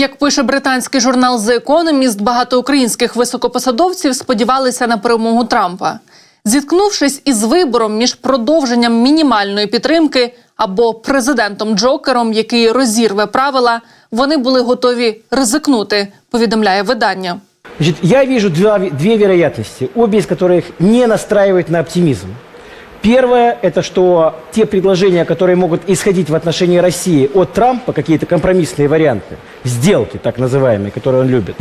Як пише британський журнал The Economist, багато українських високопосадовців сподівалися на перемогу Трампа. Зіткнувшись із вибором між продовженням мінімальної підтримки або президентом Джокером, який розірве правила, вони були готові ризикнути. Повідомляє видання. Я вижу два, две вероятности, обе из которых не настраивают на оптимизм. Первое – это что те предложения, которые могут исходить в отношении России от Трампа, какие-то компромиссные варианты, сделки так называемые, которые он любит,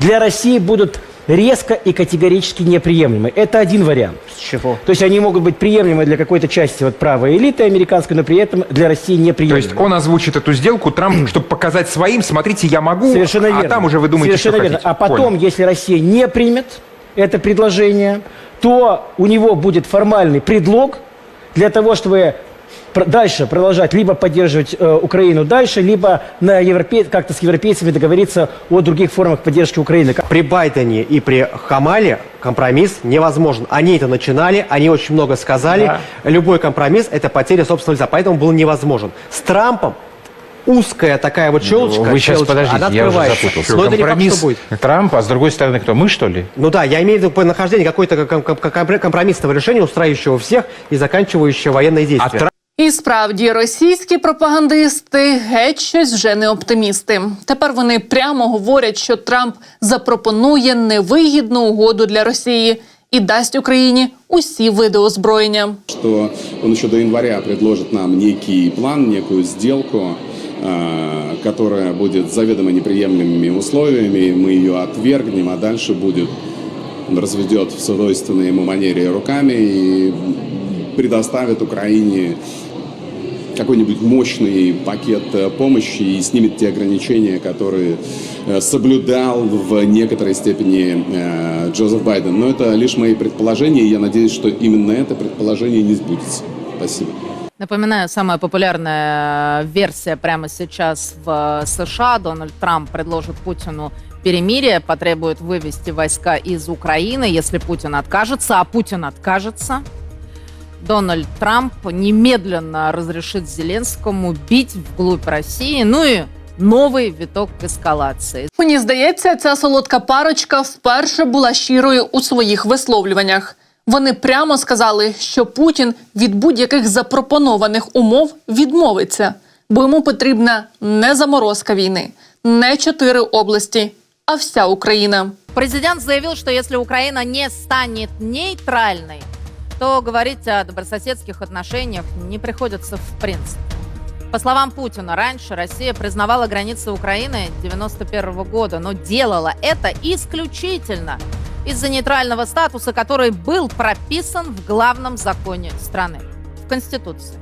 для России будут резко и категорически неприемлемы. Это один вариант. С чего? То есть они могут быть приемлемы для какой-то части вот правой элиты американской, но при этом для России То неприемлемы. есть он озвучит эту сделку, Трамп, чтобы показать своим, смотрите, я могу, Совершенно верно. а там уже вы думаете, Совершенно что верно. хотите. А потом, Понял. если Россия не примет это предложение, то у него будет формальный предлог для того, чтобы дальше продолжать либо поддерживать э, Украину дальше, либо на европе... как-то с европейцами договориться о других формах поддержки Украины. При Байдене и при Хамале компромисс невозможен. Они это начинали, они очень много сказали. Любой компромисс – это потеря собственного лица, поэтому был невозможен. С Трампом узкая такая вот щелочка, Вы сейчас щелочка, подождите, она я уже открывается. запутался. Но это не факт, Компромисс что будет. Трампа, а с другой стороны кто? Мы, что ли? Ну да, я имею в виду по нахождению какой-то ком- ком- ком- компромиссного решения, устраивающего всех и заканчивающего военные действия. Трамп- І справді російські пропагандисти геть щось вже не оптимісти. Тепер вони прямо говорять, що Трамп запропонує невигідну угоду для Росії і дасть Україні усі види озброєння. что он еще до января предложит нам некий план, некую сделку, э, Которая будет заведомо неприемлемыми условиями, мы ее отвергнем, а дальше будет разведет в свойственной ему манере руками и предоставит Украине какой-нибудь мощный пакет э, помощи и снимет те ограничения, которые э, соблюдал в некоторой степени э, Джозеф Байден. Но это лишь мои предположения, и я надеюсь, что именно это предположение не сбудется. Спасибо. Напоминаю, самая популярная версия прямо сейчас в США. Дональд Трамп предложит Путину перемирие, потребует вывести войска из Украины, если Путин откажется, а Путин откажется. Дональд Трамп немедленно разрешит Зеленскому бить вглубь России, ну и новый виток эскалации. Мені здається, ця солодка парочка вперше була щирою у своїх висловлюваннях. Вони прямо сказали, що Путін від будь-яких запропонованих умов відмовиться, бо йому потрібна не заморозка війни, не чотири області, а вся Україна. Президент заявил, что если Украина не станет нейтральной, то говорить о добрососедских отношениях не приходится в принципе. По словам Путина, раньше Россия признавала границы Украины 91 года, но делала это исключительно из-за нейтрального статуса, который был прописан в главном законе страны, в Конституции.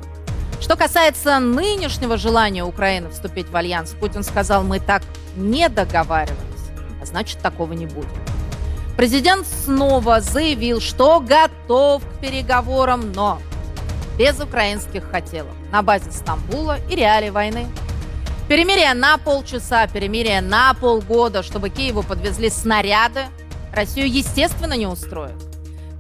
Что касается нынешнего желания Украины вступить в альянс, Путин сказал, мы так не договаривались, а значит такого не будет. Президент снова заявил, что готов к переговорам, но без украинских хотелок, на базе Стамбула и реалий войны. Перемирие на полчаса, перемирие на полгода, чтобы Киеву подвезли снаряды, Россию, естественно, не устроит.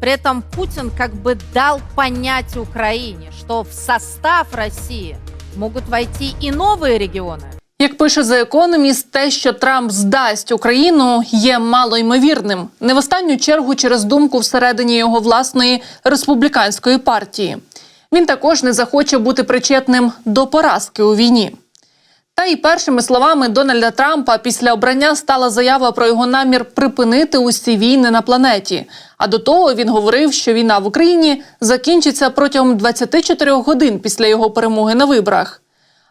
При этом Путин как бы дал понять Украине, что в состав России могут войти и новые регионы. Як пише The Economist, те, що Трамп здасть Україну, є малоймовірним. Не в останню чергу через думку всередині його власної республіканської партії. Він також не захоче бути причетним до поразки у війні. Та й першими словами Дональда Трампа після обрання стала заява про його намір припинити усі війни на планеті. А до того він говорив, що війна в Україні закінчиться протягом 24 годин після його перемоги на виборах.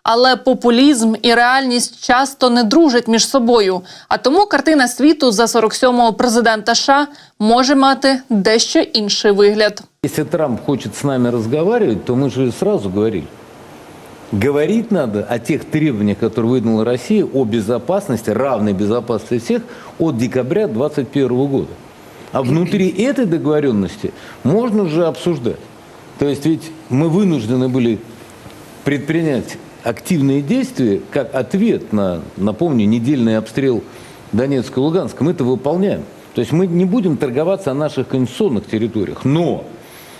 Але популізм і реальність часто не дружать між собою. А тому картина світу за 47-го президента США може мати дещо інший вигляд. Если Трамп хочет с нами разговаривать, то мы же сразу говорили. Говорить надо о тех требованиях, которые выдвинула Россия, о безопасности, равной безопасности всех от декабря 2021 года. А внутри этой договоренности можно уже обсуждать. То есть ведь мы вынуждены были предпринять активные действия как ответ на, напомню, недельный обстрел Донецка и Луганска. Мы это выполняем. То есть мы не будем торговаться о наших конституционных территориях. Но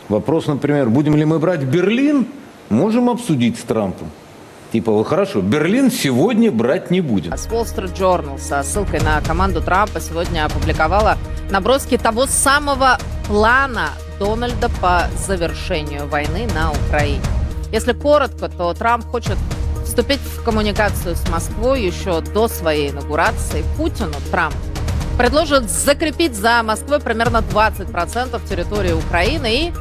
вопрос, например, будем ли мы брать Берлин, можем обсудить с Трампом. Типа, «Вот хорошо, Берлин сегодня брать не будем. С Wall Street Journal со ссылкой на команду Трампа сегодня опубликовала наброски того самого плана Дональда по завершению войны на Украине. Если коротко, то Трамп хочет вступить в коммуникацию с Москвой еще до своей инаугурации. Путину Трамп предложит закрепить за Москвой примерно 20% территории Украины и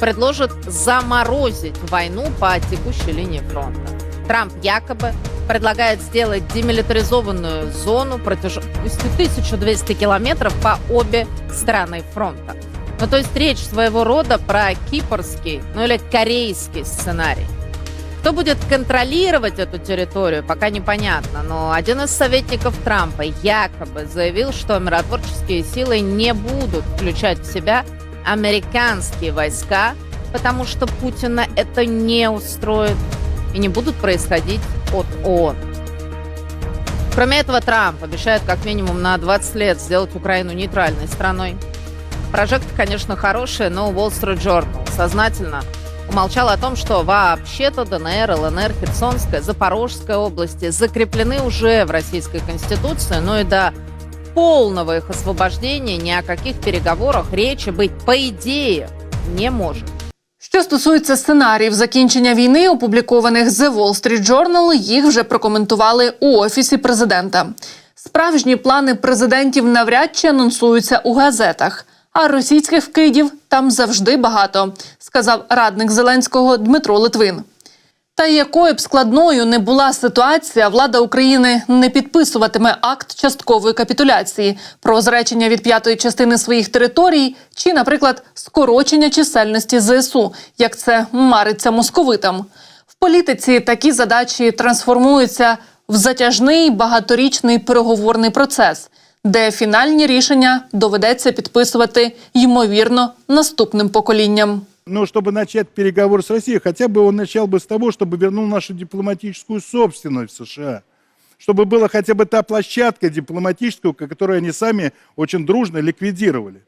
предложит заморозить войну по текущей линии фронта. Трамп якобы предлагает сделать демилитаризованную зону протяженностью 1200 километров по обе стороны фронта. Ну, то есть речь своего рода про кипрский, ну или корейский сценарий. Кто будет контролировать эту территорию, пока непонятно. Но один из советников Трампа якобы заявил, что миротворческие силы не будут включать в себя американские войска, потому что Путина это не устроит и не будут происходить от ООН. Кроме этого, Трамп обещает как минимум на 20 лет сделать Украину нейтральной страной. Прожект, конечно, хороший, но Wall Street Journal сознательно умолчал о том, что вообще-то ДНР, ЛНР, Херсонская, Запорожская области закреплены уже в Российской Конституции, но и до полного их освобождения ни о каких переговорах речи быть, по идее, не может. Що стосується сценаріїв закінчення війни, опублікованих The Wall Street Journal, їх вже прокоментували у офісі президента. Справжні плани президентів навряд чи анонсуються у газетах. А російських вкидів там завжди багато, сказав радник Зеленського Дмитро Литвин. Та якою б складною не була ситуація, влада України не підписуватиме акт часткової капітуляції про зречення від п'ятої частини своїх територій чи, наприклад, скорочення чисельності ЗСУ, як це мариться московитам. В політиці такі задачі трансформуються в затяжний багаторічний переговорний процес, де фінальні рішення доведеться підписувати ймовірно наступним поколінням. Но чтобы начать переговор с Россией, хотя бы он начал бы с того, чтобы вернул нашу дипломатическую собственность в США. Чтобы была хотя бы та площадка дипломатическая, которую они сами очень дружно ликвидировали.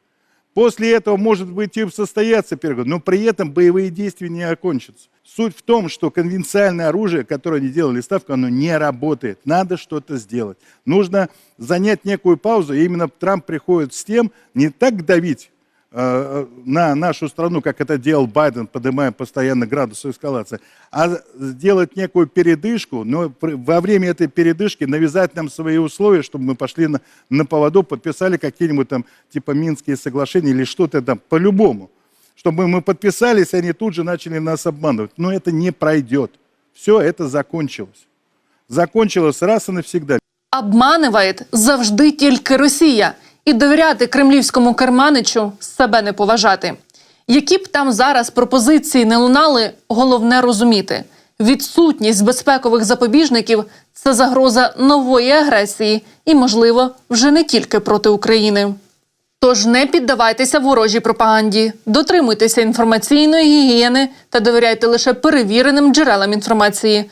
После этого, может быть, и состоятся переговоры, но при этом боевые действия не окончатся. Суть в том, что конвенциальное оружие, которое они делали ставку, оно не работает. Надо что-то сделать. Нужно занять некую паузу, и именно Трамп приходит с тем, не так давить на нашу страну, как это делал Байден, поднимая постоянно градус эскалации, а сделать некую передышку, но при- во время этой передышки навязать нам свои условия, чтобы мы пошли на, на поводу, подписали какие-нибудь там типа Минские соглашения или что-то там по-любому. Чтобы мы подписались, и они тут же начали нас обманывать. Но это не пройдет. Все это закончилось. Закончилось раз и навсегда. Обманыває завжди тільки Росія, І довіряти кремлівському керманичу себе не поважати. Які б там зараз пропозиції не лунали, головне розуміти: відсутність безпекових запобіжників це загроза нової агресії, і, можливо, вже не тільки проти України. Тож не піддавайтеся ворожій пропаганді, дотримуйтеся інформаційної гігієни та довіряйте лише перевіреним джерелам інформації.